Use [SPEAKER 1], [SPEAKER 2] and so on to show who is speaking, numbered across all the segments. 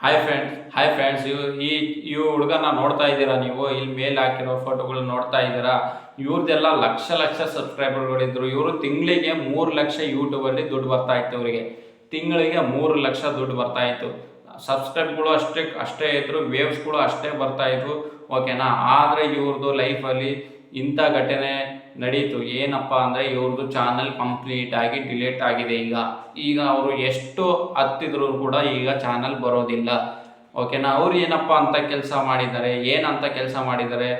[SPEAKER 1] Hi friends hi friends ಇವ್ ಈ ಈ ಹುಡುಗನ ನೋಡ್ತಾ ಇದ್ದೀರಾ ನೀವು? ಇಲ್ಲಿ ಮೇಲೆ ಹಾಕಿರೋ ಫೋಟೋಗಳು ನೋಡ್ತಾ ಇದ್ದೀರಾ? ಇವ್ರದ್ದೆಲ್ಲ ಲಕ್ಷ ಲಕ್ಷ ಸಬ್ಸ್ಕ್ರೈಬರ್ಗಳಿದ್ರು ಇವರು ತಿಂಗಳಿಗೆ ಮೂರು ಲಕ್ಷ ಯೂಟ್ಯೂಬಲ್ಲಿ ದುಡ್ಡು ಬರ್ತಾ ಇತ್ತು ಅವರಿಗೆ ತಿಂಗಳಿಗೆ ಮೂರು ಲಕ್ಷ ದುಡ್ಡು ಬರ್ತಾ ಇತ್ತು. ಸಬ್ಸ್ಕ್ರೈಬ್ಗಳು ಅಷ್ಟೇ ಅಷ್ಟೇ ಇದ್ರು ವೇವ್ಸ್ಗಳು ಅಷ್ಟೇ ಬರ್ತಾ ಇದ್ವು. ಓಕೆನಾ ಆದರೆ ಇವ್ರದ್ದು ಲೈಫಲ್ಲಿ ಇಂಥ ಘಟನೆ ನಡೀತು. ಏನಪ್ಪ ಅಂದರೆ ಇವ್ರದ್ದು ಚಾನಲ್ ಕಂಪ್ಲೀಟ್ ಆಗಿ ಡಿಲೀಟ್ ಆಗಿದೆ ಈಗ. ಈಗ ಅವರು ಎಷ್ಟು ಹತ್ತಿದ್ರು ಕೂಡ ಈಗ ಚಾನಲ್ ಬರೋದಿಲ್ಲ. ಓಕೆನಾ ಅವ್ರು ಏನಪ್ಪ ಅಂತ ಕೆಲಸ ಮಾಡಿದ್ದಾರೆ? ಏನಂತ ಕೆಲಸ ಮಾಡಿದ್ದಾರೆ?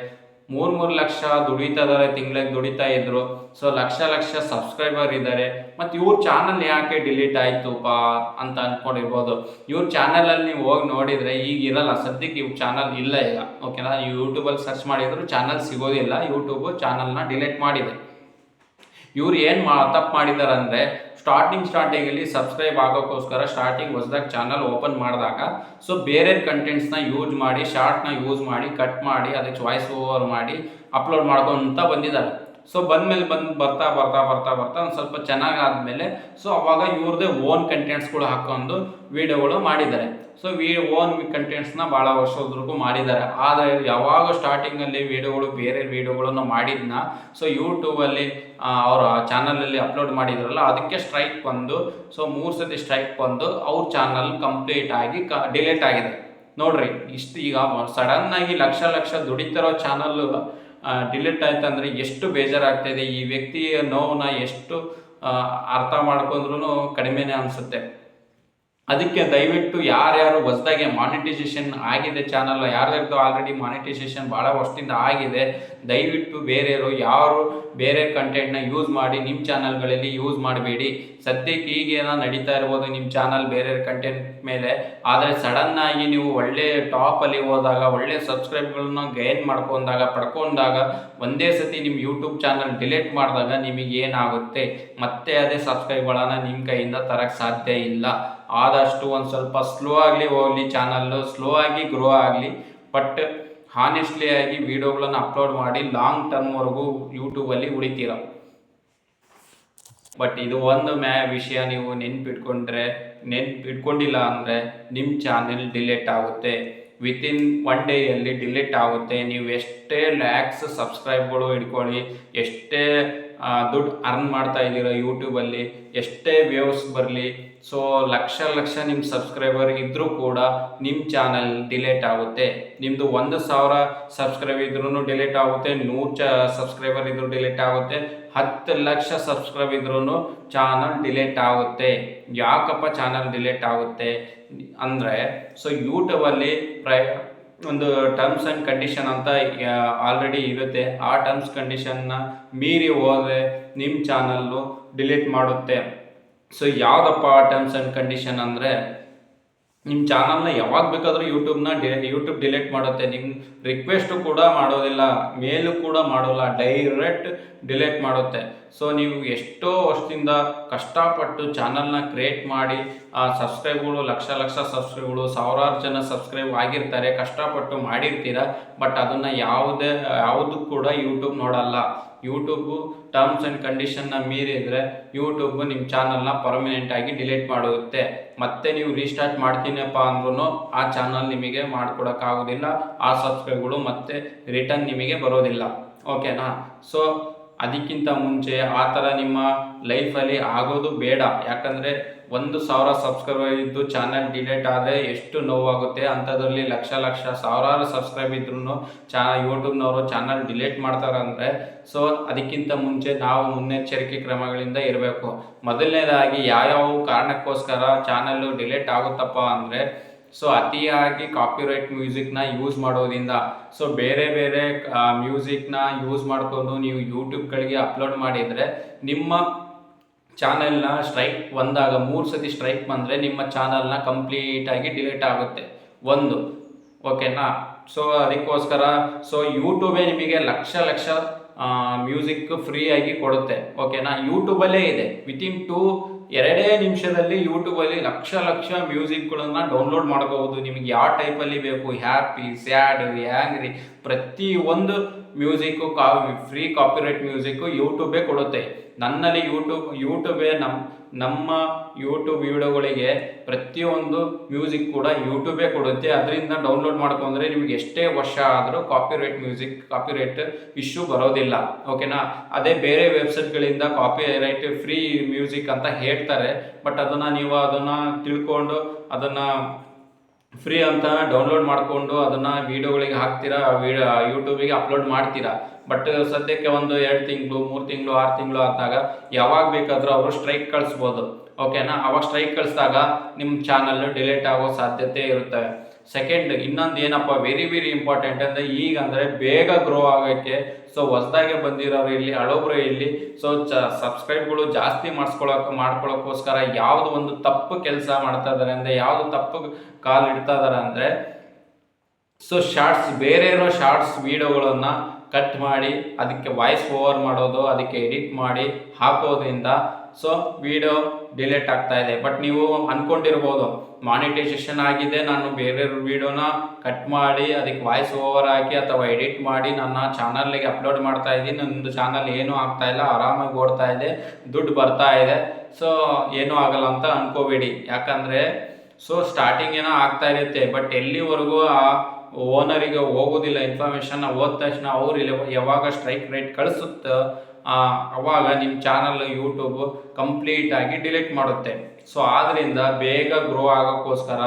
[SPEAKER 1] ಮೂರು ಮೂರು ಲಕ್ಷ ದುಡಿತಾ ಇದ್ದಾರೆ ತಿಂಗಳಿಗೆ ದುಡಿತಾ ಇದ್ರು. ಸೊ ಲಕ್ಷ ಲಕ್ಷ ಸಬ್ಸ್ಕ್ರೈಬರ್ ಇದ್ದಾರೆ ಮತ್ತು ಇವ್ರ ಚಾನಲ್ ಯಾಕೆ ಡಿಲೀಟ್ ಆಯಿತು ಪಾ ಅಂತ ಅಂದ್ಕೊಂಡಿರ್ಬೋದು ಇವ್ರ ಚಾನಲಲ್ಲಿ ನೀವು ಹೋಗಿ ನೋಡಿದರೆ ಈಗ ಇರಲ್ಲ, ಸದ್ಯಕ್ಕೆ ಇವ್ರ ಚಾನಲ್ ಇಲ್ಲ ಈಗ. ಓಕೆನಾ ಯೂಟ್ಯೂಬಲ್ಲಿ ಸರ್ಚ್ ಮಾಡಿದ್ರು ಚಾನಲ್ ಸಿಗೋದಿಲ್ಲ ಯೂಟ್ಯೂಬು ಚಾನಲ್ನ ಡಿಲೀಟ್ ಮಾಡಿದೆ. ಇವ್ರು ಏನು ಮಾ, ತಪ್ಪು ಮಾಡಿದ್ದಾರೆ ಅಂದರೆ ಸ್ಟಾರ್ಟಿಂಗ್ ಸ್ಟಾರ್ಟಿಂಗಲ್ಲಿ ಸಬ್ಸ್ಕ್ರೈಬ್ ಆಗೋಕ್ಕೋಸ್ಕರ ಸ್ಟಾರ್ಟಿಂಗ್ ಹೊಸದಾಗಿ ಚಾನಲ್ ಓಪನ್ ಮಾಡಿದಾಗ ಸೊ ಬೇರೆ ಕಂಟೆಂಟ್ಸ್ನ ಯೂಸ್ ಮಾಡಿ ಶಾರ್ಟ್ನ ಯೂಸ್ ಮಾಡಿ ಕಟ್ ಮಾಡಿ, ಅದಕ್ಕೆ ವಾಯ್ಸ್ ಓವರ್ ಮಾಡಿ ಅಪ್ಲೋಡ್ ಮಾಡ್ಕೊಂತ ಬಂದಿದ್ದಾರೆ. ಸೊ ಬಂದಮೇಲೆ ಬಂದು ಬರ್ತಾ ಬರ್ತಾ ಬರ್ತಾ ಬರ್ತಾ ಒಂದು ಸ್ವಲ್ಪ ಚೆನ್ನಾಗಿ ಆದಮೇಲೆ ಸೊ ಅವಾಗ ಇವ್ರದ್ದೇ ಓನ್ ಕಂಟೆಂಟ್ಸ್ಗಳು ಹಾಕೊಂಡು ವೀಡಿಯೋಗಳು ಮಾಡಿದ್ದಾರೆ. ಸೊ ವಿ ಓನ್ ಕಂಟೆಂಟ್ಸ್ನ ಭಾಳ ವರ್ಷದವರೆಗೂ ಮಾಡಿದ್ದಾರೆ. ಆದರೆ ಯಾವಾಗ ಸ್ಟಾರ್ಟಿಂಗಲ್ಲಿ ವೀಡಿಯೋಗಳು ಬೇರೆ ವೀಡಿಯೋಗಳನ್ನು ಮಾಡಿದ್ನ ಸೊ ಯೂಟ್ಯೂಬಲ್ಲಿ ಅವರ ಚಾನಲಲ್ಲಿ ಅಪ್ಲೋಡ್ ಮಾಡಿದ್ರಲ್ಲ, ಅದಕ್ಕೆ ಸ್ಟ್ರೈಕ್ ಬಂದು ಸೊ ಮೂರು ಸತಿ ಸ್ಟ್ರೈಕ್ ಬಂದು ಅವ್ರ ಚಾನಲ್ ಕಂಪ್ಲೀಟ್ ಆಗಿ ಕ ಡಿಲೀಟ್ ಆಗಿದೆ. ನೋಡ್ರಿ, ಇಷ್ಟು ಈಗ ಸಡನ್ನಾಗಿ ಲಕ್ಷ ಲಕ್ಷ ದುಡಿತಿರೋ ಚಾನಲ್ ಡಿಲೀಟ್ ಆಯ್ತು ಅಂದರೆ ಎಷ್ಟು ಬೇಜಾರಾಗ್ತಾಯಿದೆ ಈ ವ್ಯಕ್ತಿಯ ನೋವನ್ನ ಎಷ್ಟು ಅರ್ಥ ಮಾಡ್ಕೊಂಡ್ರು ಕಡಿಮೆನೇ ಅನಿಸುತ್ತೆ. ಅದಕ್ಕೆ ದಯವಿಟ್ಟು ಯಾರ್ಯಾರು ಹೊಸದಾಗಿ ಮಾನಿಟೈಸೇಷನ್ ಆಗಿದೆ ಚಾನಲ್ ಯಾರ್ಯಾರ್ದು ಆಲ್ರೆಡಿ ಮಾನಿಟೈಸೇಷನ್ ಭಾಳ ವರ್ಷದಿಂದ ಆಗಿದೆ, ದಯವಿಟ್ಟು ಬೇರೆಯವರು ಯಾರು ಬೇರೆ ಕಂಟೆಂಟ್ನ ಯೂಸ್ ಮಾಡಿ ನಿಮ್ಮ ಚಾನಲ್ಗಳಲ್ಲಿ ಯೂಸ್ ಮಾಡಬೇಡಿ. ಸದ್ಯಕ್ಕೆ ಈಗೇನೋ ನಡೀತಾ ಇರ್ಬೋದು ನಿಮ್ಮ ಚಾನಲ್ ಬೇರೆ ಕಂಟೆಂಟ್ ಮೇಲೆ. ಆದರೆ ಸಡನ್ನಾಗಿ ನೀವು ಒಳ್ಳೆ ಟಾಪಲ್ಲಿ ಹೋದಾಗ, ಒಳ್ಳೆ ಸಬ್ಸ್ಕ್ರೈಬ್ಗಳನ್ನ ಗೈನ್ ಮಾಡ್ಕೊಂಡಾಗ, ಪಡ್ಕೊಂಡಾಗ ಒಂದೇ ಸತಿ ನಿಮ್ಮ ಯೂಟ್ಯೂಬ್ ಚಾನಲ್ ಡಿಲೀಟ್ ಮಾಡಿದಾಗ ನಿಮಗೆ ಏನಾಗುತ್ತೆ ಮತ್ತೆ ಅದೇ ಸಬ್ಸ್ಕ್ರೈಬ್ಗಳನ್ನು ನಿಮ್ಮ ಕೈಯಿಂದ ತರಕ್ಕೆ ಸಾಧ್ಯ ಇಲ್ಲ. ಆದಷ್ಟು ಒಂದು ಸ್ವಲ್ಪ ಸ್ಲೋ ಆಗಲಿ ಹೋಗಲಿ ಚಾನಲ್ಲು ಸ್ಲೋ ಆಗಿ ಗ್ರೋ ಆಗಲಿ ಬಟ್ ಹಾನೆಸ್ಟ್ಲಿ ಆಗಿ ವಿಡಿಯೋಗಳನ್ನು ಅಪ್ಲೋಡ್ ಮಾಡಿ ಲಾಂಗ್ ಟರ್ಮ್ವರೆಗೂ ಯೂಟ್ಯೂಬಲ್ಲಿ ಉಳಿತೀರ. ಬಟ್ ಇದು ಒಂದು ಮ್ಯಾ ವಿಷಯ ನೀವು ನೆನ್ಪಿಟ್ಕೊಂಡ್ರೆ, ನೆನ್ಪಿಟ್ಕೊಂಡಿಲ್ಲ ಅಂದರೆ ನಿಮ್ಮ ಚಾನೆಲ್ ಡಿಲೀಟ್ ಆಗುತ್ತೆ. ವಿತಿನ್ ಒನ್ ಡೇಯಲ್ಲಿ ಡಿಲೀಟ್ ಆಗುತ್ತೆ. ನೀವು ಎಷ್ಟೇ ಲ್ಯಾಕ್ಸ್ ಸಬ್ಸ್ಕ್ರೈಬ್ಗಳು ಇಟ್ಕೊಳ್ಳಿ ಎಷ್ಟೇ ದುಡ್ಡು ಅರ್ನ್ ಮಾಡ್ತಾ ಇದ್ದೀರಾ ಯೂಟ್ಯೂಬಲ್ಲಿ ಎಷ್ಟೇ ವ್ಯೂಸ್ ಬರಲಿ ಸೊ ಲಕ್ಷ ಲಕ್ಷ ನಿಮ್ಮ ಸಬ್ಸ್ಕ್ರೈಬರ್ ಇದ್ದರೂ ಕೂಡ ನಿಮ್ಮ ಚಾನಲ್ ಡಿಲೇಟ್ ಆಗುತ್ತೆ. ನಿಮ್ಮದು ಒಂದು ಸಾವಿರ ಸಬ್ಸ್ಕ್ರೈಬ್ ಇದ್ರೂ ಡಿಲೇಟ್ ಆಗುತ್ತೆ, ನೂರು ಚ ಸಬ್ಸ್ಕ್ರೈಬರ್ ಇದ್ರೂ ಡಿಲೇಟ್ ಆಗುತ್ತೆ, ಹತ್ತು ಲಕ್ಷ ಸಬ್ಸ್ಕ್ರೈಬ್ ಇದ್ರೂ ಚಾನಲ್ ಡಿಲೇಟ್ ಆಗುತ್ತೆ. ಯಾಕಪ್ಪ ಚಾನಲ್ ಡಿಲೇಟ್ ಆಗುತ್ತೆ? ಅಂದರೆ ಸೊ ಯೂಟ್ಯೂಬಲ್ಲಿ ಪ್ರೈ ಒಂದು ಟರ್ಮ್ಸ್ ಆ್ಯಂಡ್ ಕಂಡೀಷನ್ ಅಂತ ಆಲ್ರೆಡಿ ಇರುತ್ತೆ. ಆ ಟರ್ಮ್ಸ್ ಕಂಡೀಷನ್ನ ಮೀರಿ ಹೋದರೆ ನಿಮ್ಮ ಚಾನಲ್ಲು ಡಿಲೀಟ್ ಮಾಡುತ್ತೆ. ಸೊ ಯಾವುದಪ್ಪ ಟರ್ಮ್ಸ್ ಆ್ಯಂಡ್ ಕಂಡೀಷನ್ ಅಂದರೆ ನಿಮ್ಮ ಚಾನಲ್ನ ಯಾವಾಗ ಬೇಕಾದರೂ ಯೂಟ್ಯೂಬ್ನ ಡಿ ಯೂಟ್ಯೂಬ್ ಡಿಲೀಟ್ ಮಾಡುತ್ತೆ. ನಿಮ್ಮ ರಿಕ್ವೆಸ್ಟು ಕೂಡ ಮಾಡೋದಿಲ್ಲ ಮೇಲು ಕೂಡ ಮಾಡೋಲ್ಲ ಡೈರೆಕ್ಟ್ ಡಿಲೀಟ್ ಮಾಡುತ್ತೆ. ಸೊ ನೀವು ಎಷ್ಟೋ ವರ್ಷದಿಂದ ಕಷ್ಟಪಟ್ಟು ಚಾನಲ್ನ ಕ್ರಿಯೇಟ್ ಮಾಡಿ, ಆ ಸಬ್ಸ್ಕ್ರೈಬ್ಗಳು ಲಕ್ಷ ಲಕ್ಷ ಸಬ್ಸ್ಕ್ರೈಬ್ಗಳು ಸಾವಿರಾರು ಜನ ಸಬ್ಸ್ಕ್ರೈಬ್ ಆಗಿರ್ತಾರೆ, ಕಷ್ಟಪಟ್ಟು ಮಾಡಿರ್ತೀರ ಬಟ್ ಅದನ್ನು ಯಾವುದೇ, ಯಾವುದೂ ಕೂಡ ಯೂಟ್ಯೂಬ್ ನೋಡಲ್ಲ. ಯೂಟ್ಯೂಬು ಟರ್ಮ್ಸ್ ಆ್ಯಂಡ್ ಕಂಡೀಷನ್ನ ಮೀರಿದರೆ ಯೂಟ್ಯೂಬು ನಿಮ್ಮ ಚಾನಲ್ನ ಪರ್ಮನೆಂಟಾಗಿ ಡಿಲೀಟ್ ಮಾಡುತ್ತೆ. ಮತ್ತೆ ನೀವು ರೀಸ್ಟಾರ್ಟ್ ಮಾಡ್ತೀನಪ್ಪ ಅಂದ್ರೂ ಆ ಚಾನಲ್ ನಿಮಗೆ ಮಾಡ್ಕೊಡೋಕ್ಕಾಗೋದಿಲ್ಲ ಆ ಸಬ್ಸ್ಕ್ರೈಬ್ಗಳು ಮತ್ತೆ ರಿಟರ್ನ್ ನಿಮಗೆ ಬರೋದಿಲ್ಲ. ಓಕೆನಾ ಸೊ ಅದಕ್ಕಿಂತ ಮುಂಚೆ ಆ ಥರ ನಿಮ್ಮ ಲೈಫಲ್ಲಿ ಆಗೋದು ಬೇಡ. ಯಾಕಂದರೆ ಒಂದು ಸಾವಿರ ಸಬ್ಸ್ಕ್ರೈಬರ್ ಇದ್ದು ಚಾನಲ್ ಡಿಲೇಟ್ ಆದರೆ ಎಷ್ಟು ನೋವಾಗುತ್ತೆ ಅಂಥದ್ರಲ್ಲಿ ಲಕ್ಷ ಲಕ್ಷ ಸಾವಿರಾರು ಸಬ್ಸ್ಕ್ರೈಬ್ ಇದ್ರೂ ಚಾ ಯೂಟ್ಯೂಬ್ನವರು ಚಾನಲ್ ಡಿಲೇಟ್ ಮಾಡ್ತಾರೆ ಅಂದರೆ ಸೊ ಅದಕ್ಕಿಂತ ಮುಂಚೆ ನಾವು ಮುನ್ನೆಚ್ಚರಿಕೆ ಕ್ರಮಗಳಿಂದ ಇರಬೇಕು. ಮೊದಲನೇದಾಗಿ ಯಾವ್ಯಾವ ಕಾರಣಕ್ಕೋಸ್ಕರ ಚಾನಲ್ಲು ಡಿಲೇಟ್ ಆಗುತ್ತಪ್ಪ ಅಂದರೆ ಸೊ ಅತಿಯಾಗಿ ಕಾಪಿರೈಟ್ ಮ್ಯೂಸಿಕ್ನ ಯೂಸ್ ಮಾಡೋದ್ರಿಂದ ಸೊ ಬೇರೆ ಬೇರೆ ಮ್ಯೂಸಿಕ್ನ ಯೂಸ್ ಮಾಡಿಕೊಂಡು ನೀವು ಯೂಟ್ಯೂಬ್ಗಳಿಗೆ ಅಪ್ಲೋಡ್ ಮಾಡಿದರೆ, ನಿಮ್ಮ ಚಾನೆಲ್ನ ಸ್ಟ್ರೈಕ್ ಬಂದಾಗ ಮೂರು ಸತಿ ಸ್ಟ್ರೈಕ್ ಬಂದರೆ ನಿಮ್ಮ ಚಾನಲ್ನ ಕಂಪ್ಲೀಟಾಗಿ ಡಿಲೀಟ್ ಆಗುತ್ತೆ. ಒಂದು ಓಕೆನಾ ಸೊ ಅದಕ್ಕೋಸ್ಕರ ಸೊ ಯೂಟ್ಯೂಬೇ ನಿಮಗೆ ಲಕ್ಷ ಲಕ್ಷ ಮ್ಯೂಸಿಕ್ ಫ್ರೀಯಾಗಿ ಕೊಡುತ್ತೆ ಓಕೆನಾ ಯೂಟ್ಯೂಬಲ್ಲೇ ಇದೆ. ವಿತಿನ್ ಟೂ ಎರಡೇ ನಿಮಿಷದಲ್ಲಿ ಯೂಟ್ಯೂಬಲ್ಲಿ ಲಕ್ಷ ಲಕ್ಷ ಮ್ಯೂಸಿಕ್ಗಳನ್ನು ಡೌನ್ಲೋಡ್ ಮಾಡ್ಕೋಬೋದು ನಿಮಗೆ ಯಾವ ಟೈಪಲ್ಲಿ ಬೇಕು? ಹ್ಯಾಪಿ ಸ್ಯಾಡ್ ಹ್ಯಾಂಗ್ರಿ ಪ್ರತಿ ಒಂದು ಮ್ಯೂಸಿಕ್ಕು ಕಾ ಫ್ರೀ ಕಾಪಿರೈಟ್ ಮ್ಯೂಸಿಕ್ಕು ಯೂಟ್ಯೂಬೇ ಕೊಡುತ್ತೆ. ನನ್ನಲ್ಲಿ ಯೂಟ್ಯೂಬ್, ಯೂಟ್ಯೂಬೇ ನಮ್ಮ ನಮ್ಮ ಯೂಟ್ಯೂಬ್ ವಿಡಿಯೋಗಳಿಗೆ ಪ್ರತಿಯೊಂದು ಮ್ಯೂಸಿಕ್ ಕೂಡ ಯೂಟ್ಯೂಬೇ ಕೊಡುತ್ತೆ. ಅದರಿಂದ ಡೌನ್ಲೋಡ್ ಮಾಡ್ಕೊಂಡ್ರೆ ನಿಮಗೆ ಎಷ್ಟೇ ವರ್ಷ ಆದರೂ ಕಾಪಿರೈಟ್ ಮ್ಯೂಸಿಕ್, ಕಾಪಿರೈಟ್ ಇಶ್ಯೂ ಬರೋದಿಲ್ಲ. ಓಕೆನಾ? ಅದೇ ಬೇರೆ ವೆಬ್ಸೈಟ್ಗಳಿಂದ ಕಾಪಿರೈಟ್ ಫ್ರೀ ಮ್ಯೂಸಿಕ್ ಅಂತ ಹೇಳ್ತಾರೆ. ಬಟ್ ಅದನ್ನು ನೀವು ಅದನ್ನು ತಿಳ್ಕೊಂಡು ಅದನ್ನು ಫ್ರೀ ಅಂತ ಡೌನ್ಲೋಡ್ ಮಾಡಿಕೊಂಡು ಅದನ್ನು ವೀಡಿಯೋಗಳಿಗೆ ಹಾಕ್ತೀರಾ ವೀಡಿಯೋ ಯೂಟ್ಯೂಬಿಗೆ ಅಪ್ಲೋಡ್ ಮಾಡ್ತೀರಾ? ಬಟ್ ಸದ್ಯಕ್ಕೆ ಒಂದು ಎರಡು ತಿಂಗಳು, ಮೂರು ತಿಂಗಳು, ಆರು ತಿಂಗಳು ಆದಾಗ ಯಾವಾಗ ಬೇಕಾದರೂ ಅವರು ಸ್ಟ್ರೈಕ್ ಕಳಿಸ್ಬೋದು. ಓಕೆನಾ? ಅವಾಗ ಸ್ಟ್ರೈಕ್ ಕಳಿಸಿದಾಗ ನಿಮ್ಮ ಚಾನಲ್ ಡಿಲೀಟ್ ಆಗೋ ಸಾಧ್ಯತೆ ಇರುತ್ತವೆ ಸೆಕೆಂಡ್ ಇನ್ನೊಂದು ಏನಪ್ಪ ವೆರಿ ವೆರಿ ಇಂಪಾರ್ಟೆಂಟ್ ಅಂದರೆ ಈಗ ಅಂದರೆ ಬೇಗ ಗ್ರೋ ಆಗೋಕ್ಕೆ ಸೊ ಹೊಸದಾಗಿ ಬಂದಿರೋರು ಇಲ್ಲಿ ಹಳಬ್ರು ಇಲ್ಲಿ ಸೊ ಚ ಸಬ್ಸ್ಕ್ರೈಬ್ಗಳು ಜಾಸ್ತಿ ಮಾಡಿಸ್ಕೊಳಕ್ಕೆ ಮಾಡ್ಕೊಳ್ಳೋಕ್ಕೋಸ್ಕರ ಯಾವುದು ಒಂದು ತಪ್ಪು ಕೆಲಸ ಮಾಡ್ತಾ ಇದ್ದಾರೆ ಅಂದರೆ, ಯಾವುದು ತಪ್ಪು ಕಾಲು ಇಡ್ತಾ ಇದ್ದಾರೆ ಅಂದರೆ ಸೊ ಶಾರ್ಟ್ಸ್ ಬೇರೆ ಇರೋ ಶಾರ್ಟ್ಸ್ ವೀಡಿಯೋಗಳನ್ನು ಕಟ್ ಮಾಡಿ, ಅದಕ್ಕೆ ವಾಯ್ಸ್ ಓವರ್ ಮಾಡೋದು, ಅದಕ್ಕೆ ಎಡಿಟ್ ಮಾಡಿ, ಹಾಕೋದ್ರಿಂದ ಸೊ ವಿಡಿಯೋ ಡಿಲೇಟ್ ಆಗ್ತಾ ಇದೆ. ಬಟ್ ನೀವು ಅಂದ್ಕೊಂಡಿರ್ಬೋದು ಮಾನಿಟೈಸೇಷನ್ ಆಗಿದೆ, ನಾನು ಬೇರೆ ವಿಡಿಯೋನ ಕಟ್ ಮಾಡಿ, ಅದಕ್ಕೆ ವಾಯ್ಸ್ ಓವರ್ ಹಾಕಿ ಅಥವಾ ಎಡಿಟ್ ಮಾಡಿ ನನ್ನ ಚಾನಲ್ಗೆ ಅಪ್ಲೋಡ್ ಮಾಡ್ತಾ ಇದ್ದೀನಿ. ನನ್ನದು ಚಾನಲ್ ಏನೂ ಆಗ್ತಾ ಇಲ್ಲ, ಆರಾಮಾಗಿ ಓಡ್ತಾ ಇದೆ, ದುಡ್ಡು ಬರ್ತಾ ಇದೆ. ಸೊ ಏನೂ ಆಗಲ್ಲ ಅಂತ ಅನ್ಕೋಬೇಡಿ. ಯಾಕಂದರೆ ಸೊ ಸ್ಟಾರ್ಟಿಂಗ್ ಏನೋ ಆಗ್ತಾ ಇರುತ್ತೆ ಬಟ್ ಎಲ್ಲಿವರೆಗೂ ಆ ಓನರಿಗೆ ಹೋಗೋದಿಲ್ಲ ಇನ್ಫಾರ್ಮೇಷನ್ ಓದ ತಕ್ಷಣ ಅವ್ರು ಯಾವಾಗ ಸ್ಟ್ರೈಕ್ ರೇಟ್ ಕಳಿಸುತ್ತೋ ಅವಾಗ ನಿಮ್ಮ ಚಾನಲ್ ಯೂಟ್ಯೂಬ್ ಕಂಪ್ಲೀಟಾಗಿ ಡಿಲೀಟ್ ಮಾಡುತ್ತೆ. ಸೊ ಆದ್ದರಿಂದ ಬೇಗ ಗ್ರೋ ಆಗೋಕ್ಕೋಸ್ಕರ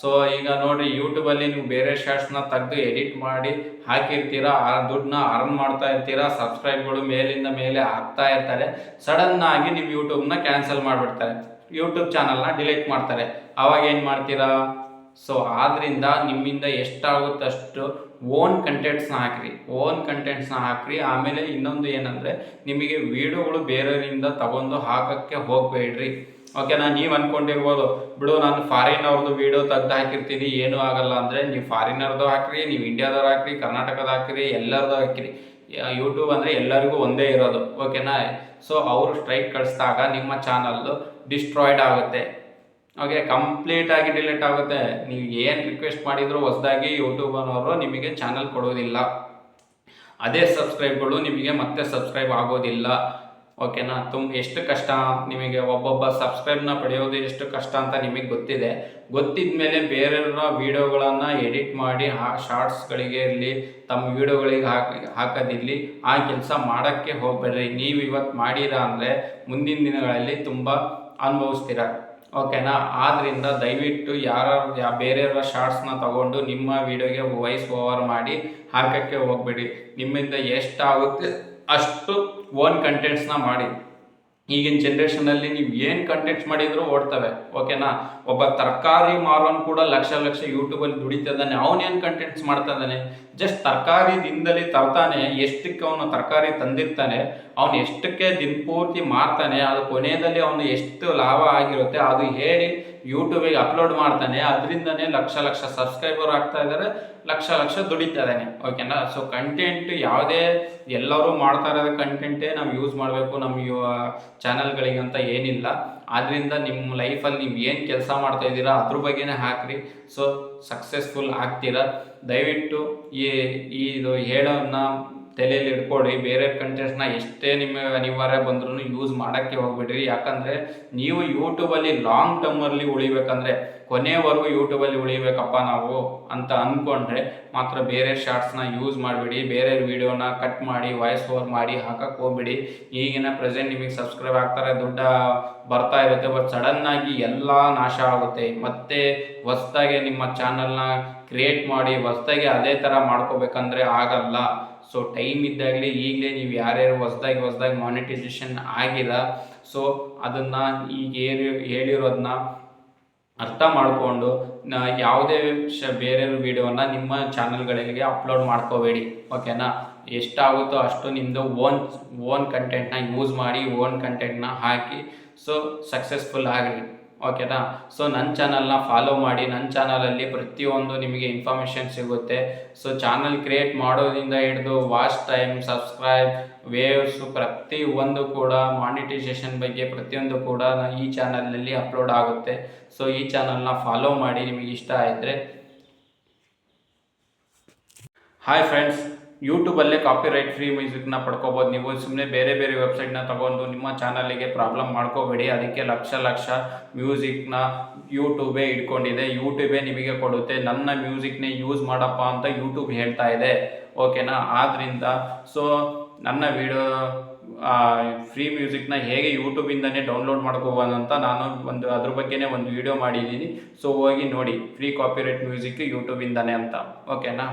[SPEAKER 1] ಸೊ ಈಗ ನೋಡಿರಿ ಯೂಟ್ಯೂಬಲ್ಲಿ ನೀವು ಬೇರೆ ಶಾರ್ಟ್ಸ್ನ ತೆಗೆದು ಎಡಿಟ್ ಮಾಡಿ ಹಾಕಿರ್ತೀರಾ, ಆ ದುಡ್ಡನ್ನ ಅರ್ನ್ ಮಾಡ್ತಾ ಇರ್ತೀರಾ ಸಬ್ಸ್ಕ್ರೈಬ್ಗಳು ಮೇಲಿಂದ ಮೇಲೆ ಆಗ್ತಾ ಇರ್ತಾರೆ ಸಡನ್ನಾಗಿ ನಿಮ್ಮ ಯೂಟ್ಯೂಬ್ನ ಕ್ಯಾನ್ಸಲ್ ಮಾಡಿಬಿಡ್ತಾರೆ. ಯೂಟ್ಯೂಬ್ ಚಾನಲ್ನ ಡಿಲೀಟ್ ಮಾಡ್ತಾರೆ. ಅವಾಗ ಏನು ಮಾಡ್ತೀರಾ? ಸೊ ಆದ್ದರಿಂದ ನಿಮ್ಮಿಂದ ಎಷ್ಟಾಗುತ್ತೆ ಅಷ್ಟು ಓನ್ ಕಂಟೆಂಟ್ಸ್ನ ಹಾಕ್ರಿ. ಓನ್ ಕಂಟೆಂಟ್ಸ್ನ ಹಾಕ್ರಿ. ಆಮೇಲೆ ಇನ್ನೊಂದು ಏನಂದರೆ, ನಿಮಗೆ ವೀಡಿಯೋಗಳು ಬೇರೆಯವರಿಂದ ತಗೊಂಡು ಹಾಕೋಕ್ಕೆ ಹೋಗಬೇಡ್ರಿ. ಓಕೆನಾ ನೀವು ಅಂದ್ಕೊಂಡಿರ್ಬೋದು ಬಿಡು ನಾನು ಫಾರಿನ್ ಅವ್ರದ್ದು ವೀಡಿಯೋ ತೆಗ್ದು ಹಾಕಿರ್ತೀನಿ, ಏನೂ ಆಗಲ್ಲ ಅಂದರೆ ನೀವು ಫಾರಿನರ್ದು ಹಾಕ್ರಿ, ನೀವು ಇಂಡಿಯಾದವ್ರು ಹಾಕ್ರಿ, ಕರ್ನಾಟಕದ ಹಾಕ್ರಿ ಎಲ್ಲರದ್ದು ಹಾಕಿರಿ. ಯೂಟ್ಯೂಬ್ ಅಂದರೆ ಎಲ್ಲರಿಗೂ ಒಂದೇ ಇರೋದು. ಓಕೆನಾ ಸೊ ಅವರು ಸ್ಟ್ರೈಕ್ ಕಳಿಸಿದಾಗ ನಿಮ್ಮ ಚಾನಲ್ದು ಡಿಸ್ಟ್ರಾಯ್ಡ್ ಆಗುತ್ತೆ. ಓಕೆ ಕಂಪ್ಲೀಟಾಗಿ ಡಿಲೀಟ್ ಆಗುತ್ತೆ. ನೀವು ಏನು ರಿಕ್ವೆಸ್ಟ್ ಮಾಡಿದ್ರು ಹೊಸದಾಗಿ ಯೂಟ್ಯೂಬನವರು ನಿಮಗೆ ಚಾನಲ್ ಕೊಡೋದಿಲ್ಲ. ಅದೇ ಸಬ್ಸ್ಕ್ರೈಬ್ಗಳು ನಿಮಗೆ ಮತ್ತೆ ಸಬ್ಸ್ಕ್ರೈಬ್ ಆಗೋದಿಲ್ಲ. ಓಕೆನಾ ತುಂಬ ಎಷ್ಟು ಕಷ್ಟ? ನಿಮಗೆ ಒಬ್ಬೊಬ್ಬ ಸಬ್ಸ್ಕ್ರೈಬ್ನ ಪಡೆಯೋದು ಎಷ್ಟು ಕಷ್ಟ ಅಂತ ನಿಮಗೆ ಗೊತ್ತಿದೆ. ಗೊತ್ತಿದ ಮೇಲೆ ಬೇರೆಯವರ ವೀಡಿಯೋಗಳನ್ನು ಎಡಿಟ್ ಮಾಡಿ, ಆ ಶಾರ್ಟ್ಸ್ಗಳಿಗೆ ಇರಲಿ, ತಮ್ಮ ವೀಡಿಯೋಗಳಿಗೆ ಹಾಕಿ, ಹಾಕೋದಿರಲಿ, ಆ ಕೆಲಸ ಮಾಡೋಕ್ಕೆ ಹೋಗಬೇಡ್ರಿ. ನೀವು ಇವತ್ತು ಮಾಡಿರ ಅಂದರೆ ಮುಂದಿನ ದಿನಗಳಲ್ಲಿ ತುಂಬ ಅನುಭವಿಸ್ತೀರ? ಓಕೆನಾ ಆದ್ದರಿಂದ ದಯವಿಟ್ಟು ಯಾರು ಬೇರೆಯವರ ಶಾರ್ಟ್ಸ್ನ ತಗೊಂಡು ನಿಮ್ಮ ವೀಡಿಯೋಗೆ ವಾಯ್ಸ್ ಓವರ್ ಮಾಡಿ ಹಾಕೋಕ್ಕೆ ಹೋಗಬೇಡಿ. ನಿಮ್ಮಿಂದ ಎಷ್ಟಾಗುತ್ತೆ ಅಷ್ಟು ಓನ್ ಕಂಟೆಂಟ್ಸ್ನ ಮಾಡಿ. ಈಗಿನ ಜನ್ರೇಷನಲ್ಲಿ ನೀವು ಏನು ಕಂಟೆಂಟ್ಸ್ ಮಾಡಿದರೂ ಓಡ್ತವೆ ಓಕೆನಾ ಒಬ್ಬ ತರಕಾರಿ ಮಾರೋನು ಕೂಡ ಲಕ್ಷ ಲಕ್ಷ ಯೂಟ್ಯೂಬಲ್ಲಿ ದುಡಿತಿದ್ದಾನೆ ಅವನೇನು ಕಂಟೆಂಟ್ಸ್ ಮಾಡ್ತಾ ಇದ್ದಾನೆ? ಜಸ್ಟ್ ತರಕಾರಿ ದಿನದಲ್ಲಿ ತರ್ತಾನೆ, ಎಷ್ಟಕ್ಕೆ ಅವನು ತರಕಾರಿ ತಂದಿರ್ತಾನೆ, ಅವನು ಎಷ್ಟಕ್ಕೆ ದಿನಪೂರ್ತಿ ಮಾರ್ತಾನೆ, ಅದು ಕೊನೆಯಲ್ಲಿ ಅವನು ಎಷ್ಟು ಲಾಭ ಆಗಿರುತ್ತೆ, ಅದು ಹೇಳಿ ಯೂಟ್ಯೂಬಿಗೆ ಅಪ್ಲೋಡ್ ಮಾಡ್ತಾನೆ, ಅದರಿಂದನೇ ಲಕ್ಷ ಲಕ್ಷ ಸಬ್ಸ್ಕ್ರೈಬರ್ ಆಗ್ತಾ ಇದ್ದಾರೆ ಲಕ್ಷ ಲಕ್ಷ ದುಡಿತಾ ಇದ್ದಾನೆ ಓಕೆನಾ ಸೊ ಕಂಟೆಂಟ್ ಯಾವುದೇ, ಎಲ್ಲರೂ ಮಾಡ್ತಾ ಇರೋದು ಕಂಟೆಂಟೇ ನಾವು ಯೂಸ್ ಮಾಡಬೇಕು ನಮ್ಮ ಯು ಚಾನಲ್ಗಳಿಗೆ ಅಂತ ಏನಿಲ್ಲ. ಆದ್ದರಿಂದ ನಿಮ್ಮ ಲೈಫಲ್ಲಿ ನೀವು ಏನು ಕೆಲಸ ಮಾಡ್ತಾ ಇದ್ದೀರಾ, ಅದ್ರ ಬಗ್ಗೆನೇ ಹಾಕ್ರಿ. ಸೊ ಸಕ್ಸಸ್ಫುಲ್ ಆಗ್ತೀರಾ. ದಯವಿಟ್ಟು ಈ ಇದು ಹೇಳೋನ್ನ ತಲೆಯಲ್ಲಿ ಇಟ್ಕೊಳ್ಳಿ ಬೇರೆ ಕಂಟೆಂಟ್ಸ್ನ ಎಷ್ಟೇ ನಿಮಗೆ ಅನಿವಾರ್ಯ ಬಂದ್ರೂ ಯೂಸ್ ಮಾಡೋಕ್ಕೆ ಹೋಗ್ಬೇಡ್ರಿ. ಯಾಕಂದರೆ ನೀವು ಯೂಟ್ಯೂಬಲ್ಲಿ ಲಾಂಗ್ ಟರ್ಮಲ್ಲಿ ಉಳಿಬೇಕಂದ್ರೆ ಕೊನೆವರೆಗೂ ಯೂಟ್ಯೂಬಲ್ಲಿ ಉಳಿಬೇಕಪ್ಪ ನಾವು ಅಂತ ಅಂದ್ಕೊಂಡ್ರೆ ಮಾತ್ರ ಬೇರೆ ಶಾರ್ಟ್ಸ್ನ ಯೂಸ್ ಮಾಡಿಬಿಡಿ, ಬೇರೆ ವೀಡಿಯೋನ ಕಟ್ ಮಾಡಿ ವಾಯ್ಸ್ ಓವರ್ ಮಾಡಿ ಹಾಕಕ್ಕೆ ಹೋಗ್ಬಿಡಿ. ಈಗಿನ ಪ್ರೆಸೆಂಟ್ ನಿಮಗೆ ಸಬ್ಸ್ಕ್ರೈಬ್ ಆಗ್ತಾರೆ, ದುಡ್ಡ ಬರ್ತಾ ಇರುತ್ತೆ ಬಟ್ ಸಡನ್ನಾಗಿ ಎಲ್ಲ ನಾಶ ಆಗುತ್ತೆ. ಮತ್ತೆ ಹೊಸ್ದಾಗೆ ನಿಮ್ಮ ಚಾನಲ್ನ ಕ್ರಿಯೇಟ್ ಮಾಡಿ, ಹೊಸ್ದಾಗಿ ಅದೇ ಥರ ಮಾಡ್ಕೋಬೇಕಂದ್ರೆ ಆಗಲ್ಲ. ಸೊ ಟೈಮ್ ಇದ್ದಾಗಲೇ ಈಗಲೇ ನೀವು ಯಾರ್ಯಾರು ಹೊಸ್ದಾಗಿ ಹೊಸ್ದಾಗಿ ಮಾನಿಟೈಸೇಷನ್ ಆಗಿಲ್ಲ. ಸೊ ಅದನ್ನು ಈಗ ಹೇಳಿ ಹೇಳಿರೋದನ್ನ ಅರ್ಥ ಮಾಡಿಕೊಂಡು ಯಾವುದೇ ಶ ಬೇರೆ ವೀಡಿಯೋನ ನಿಮ್ಮ ಚಾನಲ್ಗಳಿಗೆ ಅಪ್ಲೋಡ್ ಮಾಡ್ಕೋಬೇಡಿ, ಓಕೆನಾ? ಎಷ್ಟಾಗುತ್ತೋ ಅಷ್ಟು ನಿಮ್ಮದು ಓನ್ ಓನ್ ಕಂಟೆಂಟ್ನ ಯೂಸ್ ಮಾಡಿ, ಓನ್ ಕಂಟೆಂಟ್ನ ಹಾಕಿ ಸೊ ಸಕ್ಸಸ್ಫುಲ್ ಆಗಿರಿ. ಓಕೆನಾ ಸೊ ನನ್ನ ಚಾನಲ್ನ ಫಾಲೋ ಮಾಡಿ ನನ್ನ ಚಾನಲಲ್ಲಿ ಪ್ರತಿಯೊಂದು ನಿಮಗೆ ಇನ್ಫಾರ್ಮೇಷನ್ ಸಿಗುತ್ತೆ. ಸೊ ಚಾನಲ್ ಕ್ರಿಯೇಟ್ ಮಾಡೋದ್ರಿಂದ ಹಿಡಿದು ವಾಚ್ ಟೈಮ್ ಸಬ್ಸ್ಕ್ರೈಬ್ ವೇವ್ಸು ಪ್ರತಿಯೊಂದು ಕೂಡ ಮಾನಿಟೈಸೇಷನ್ ಬಗ್ಗೆ ಪ್ರತಿಯೊಂದು ಕೂಡ ಈ ಚಾನಲ್ನಲ್ಲಿ ಅಪ್ಲೋಡ್ ಆಗುತ್ತೆ. ಸೊ ಈ ಚಾನಲ್ನ ಫಾಲೋ ಮಾಡಿ ನಿಮಗೆ ಇಷ್ಟ ಆಯಿತು ಹಾಯ್ ಫ್ರೆಂಡ್ಸ್ ಯೂಟ್ಯೂಬಲ್ಲೇ ಕಾಪಿರೈಟ್ ಫ್ರೀ ಮ್ಯೂಸಿಕ್ನ ಪಡ್ಕೋಬೋದು. ನೀವು ಸುಮ್ಮನೆ ಬೇರೆ ಬೇರೆ ವೆಬ್ಸೈಟ್ನ ತೊಗೊಂಡು ನಿಮ್ಮ ಚಾನಲಿಗೆ ಪ್ರಾಬ್ಲಮ್ ಮಾಡ್ಕೋಬೇಡಿ. ಅದಕ್ಕೆ ಲಕ್ಷ ಲಕ್ಷ ಮ್ಯೂಸಿಕ್ನ ಯೂಟ್ಯೂಬೇ ಇಟ್ಕೊಂಡಿದೆ. ಯೂಟ್ಯೂಬೇ ನಿಮಗೆ ಕೊಡುತ್ತೆ. ನನ್ನ ಮ್ಯೂಸಿಕ್ನೇ ಯೂಸ್ ಮಾಡಪ್ಪ ಅಂತ ಯೂಟ್ಯೂಬ್ ಹೇಳ್ತಾ ಇದೆ. ಓಕೆನಾ ಆದ್ದರಿಂದ ಸೊ ನನ್ನ ವಿಡಿಯೋ ಫ್ರೀ ಮ್ಯೂಸಿಕ್ನ ಹೇಗೆ ಯೂಟ್ಯೂಬಿಂದನೇ ಡೌನ್ಲೋಡ್ ಮಾಡ್ಕೋಬೋದು ಅಂತ ನಾನು ಒಂದು, ಅದ್ರ ಬಗ್ಗೆನೇ ಒಂದು ವಿಡಿಯೋ ಮಾಡಿದ್ದೀನಿ. ಸೊ ಹೋಗಿ ನೋಡಿ. ಫ್ರೀ ಕಾಪಿರೈಟ್ ಮ್ಯೂಸಿಕ್ ಯೂಟ್ಯೂಬಿಂದನೇ ಅಂತ. ಓಕೆನಾ